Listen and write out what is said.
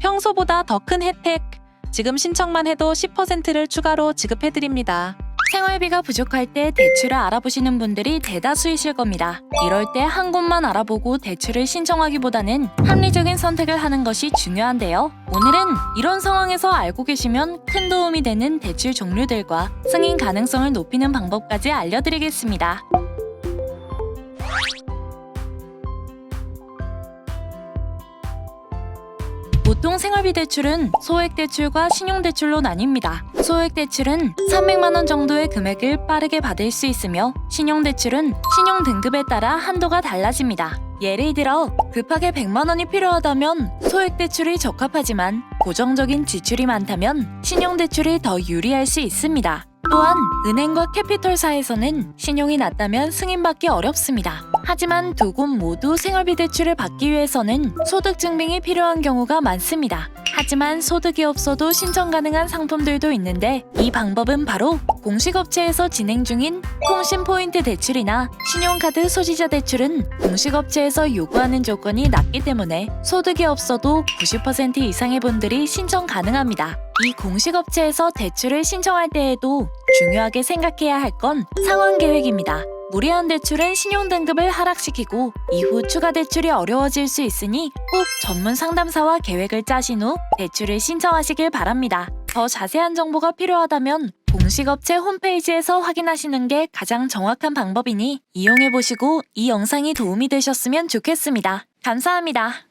평소보다 더 큰 혜택. 지금 신청만 해도 10%를 추가로 지급해드립니다. 생활비가 부족할 때 대출을 알아보시는 분들이 대다수이실 겁니다. 이럴 때 한 곳만 알아보고 대출을 신청하기보다는 합리적인 선택을 하는 것이 중요한데요. 오늘은 이런 상황에서 알고 계시면 큰 도움이 되는 대출 종류들과 승인 가능성을 높이는 방법까지 알려드리겠습니다. 보통 생활비 대출은 소액 대출과 신용 대출로 나뉩니다. 소액 대출은 300만 원 정도의 금액을 빠르게 받을 수 있으며 신용 대출은 신용 등급에 따라 한도가 달라집니다. 예를 들어 급하게 100만 원이 필요하다면 소액 대출이 적합하지만 고정적인 지출이 많다면 신용 대출이 더 유리할 수 있습니다. 또한 은행과 캐피털사에서는 신용이 낮다면 승인받기 어렵습니다. 하지만 두 곳 모두 생활비 대출을 받기 위해서는 소득 증빙이 필요한 경우가 많습니다. 하지만 소득이 없어도 신청 가능한 상품들도 있는데 이 방법은 바로 공식업체에서 진행 중인 통신 포인트 대출이나 신용카드 소지자 대출은 공식업체에서 요구하는 조건이 낮기 때문에 소득이 없어도 90% 이상의 분들이 신청 가능합니다. 이 공식업체에서 대출을 신청할 때에도 중요하게 생각해야 할 건 상환 계획입니다. 무리한 대출은 신용 등급을 하락시키고 이후 추가 대출이 어려워질 수 있으니 꼭 전문 상담사와 계획을 짜신 후 대출을 신청하시길 바랍니다. 더 자세한 정보가 필요하다면 공식업체 홈페이지에서 확인하시는 게 가장 정확한 방법이니 이용해 보시고 이 영상이 도움이 되셨으면 좋겠습니다. 감사합니다.